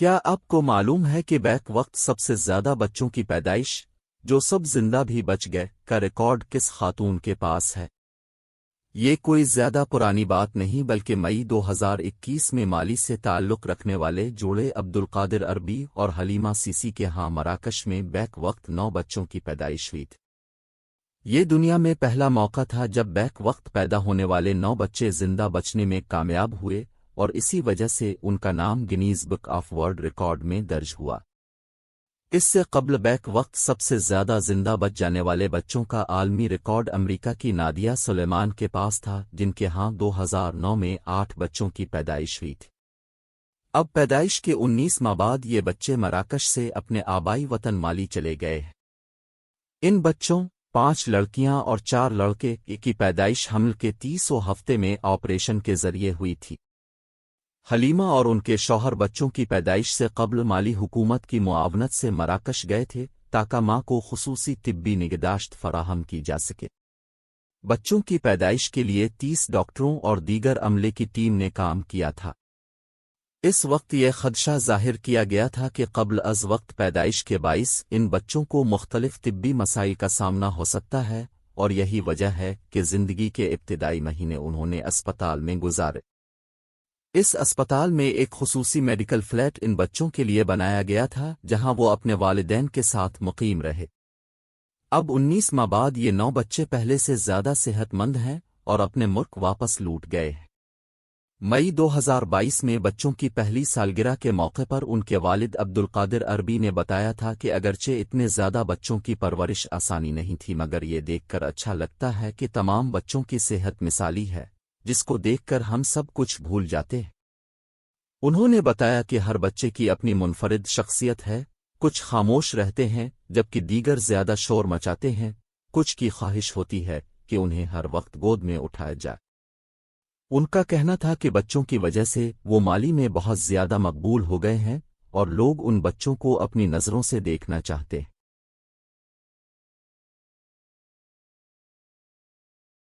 क्या आपको मालूम है कि बैक वक्त सबसे ज़्यादा बच्चों की पैदाइश, जो सब ज़िंदा भी बच गए, का रिकॉर्ड किस खातून के पास है? ये कोई ज़्यादा पुरानी बात नहीं, बल्कि मई 2021 में माली से ताल्लुक रखने वाले जोड़े अब्दुल कादिर अरबी और हलीमा सीसी के यहाँ मराकश में बैक वक्त नौ बच्चों की पैदाइश हुई थी। ये दुनिया में पहला मौका था जब बैक वक्त पैदा होने वाले नौ बच्चे ज़िंदा बचने में कामयाब हुए और इसी वजह से उनका नाम Guinness book of world record में दर्ज हुआ। इससे कबल बैक वक्त सबसे ज़्यादा ज़िंदा बच जाने वाले बच्चों का आलमी रिकॉर्ड अमेरिका की नादिया सुलेमान के पास था, जिनके यहाँ 2009 में आठ बच्चों की पैदाइश हुई थी। अब पैदाइश के 19 माह बाद ये बच्चे मराकश से अपने आबाई वतन माली चले गए हैं। इन बच्चों, पाँच लड़कियाँ और चार लड़के, की पैदाइश हमल के तीसों हफ़्ते में ऑपरेशन के ज़रिए हुई थी। हलीमा और उनके शौहर बच्चों की पैदाइश से कबल माली हुकूमत की मुआवनत से मराकश गए थे, ताकि माँ को खसूसी तिब्बी निगदाश्त फराहम की जा सके। बच्चों की पैदाइश के लिए तीस डॉक्टरों और दीगर अमले की टीम ने काम किया था। इस वक्त यह खदशा ज़ाहिर किया गया था कि कबल अज वक्त पैदाइश के बाइस इन बच्चों को मुख्तलिफ़ तिब्बी मसाई का सामना हो सकता है, और यही वजह है कि ज़िंदगी के इब्तदाई महीने उन्होंने अस्पताल में गुजारे। इस अस्पताल में एक खसूसी मेडिकल फ्लैट इन बच्चों के लिए बनाया गया था, जहाँ वो अपने वालिदैन के साथ मुकीम रहे। अब 19 माह बाद ये नौ बच्चे पहले से ज़्यादा सेहतमंद हैं और अपने मुल्क वापस लूट गए हैं। मई 2022 में बच्चों की पहली सालगिरह के मौके पर उनके वालिद अब्दुल कादिर अरबी ने बताया था कि अगरचे इतने ज़्यादा बच्चों की परवरिश आसानी नहीं थी, मगर ये देखकर अच्छा लगता है कि तमाम बच्चों की सेहत मिसाली है। जिसको देखकर हम सब कुछ भूल जाते। हैं उन्होंने बताया कि हर बच्चे की अपनी मुनफरद शख्सियत है। कुछ खामोश रहते हैं, जबकि दीगर ज़्यादा शोर मचाते हैं। कुछ की ख्वाहिश होती है कि उन्हें हर वक्त गोद में उठाया जाए। उनका कहना था कि बच्चों की वजह से वो माली में बहुत ज़्यादा मकबूल हो गए हैं और लोग उन बच्चों को अपनी नज़रों से देखना चाहते हैं।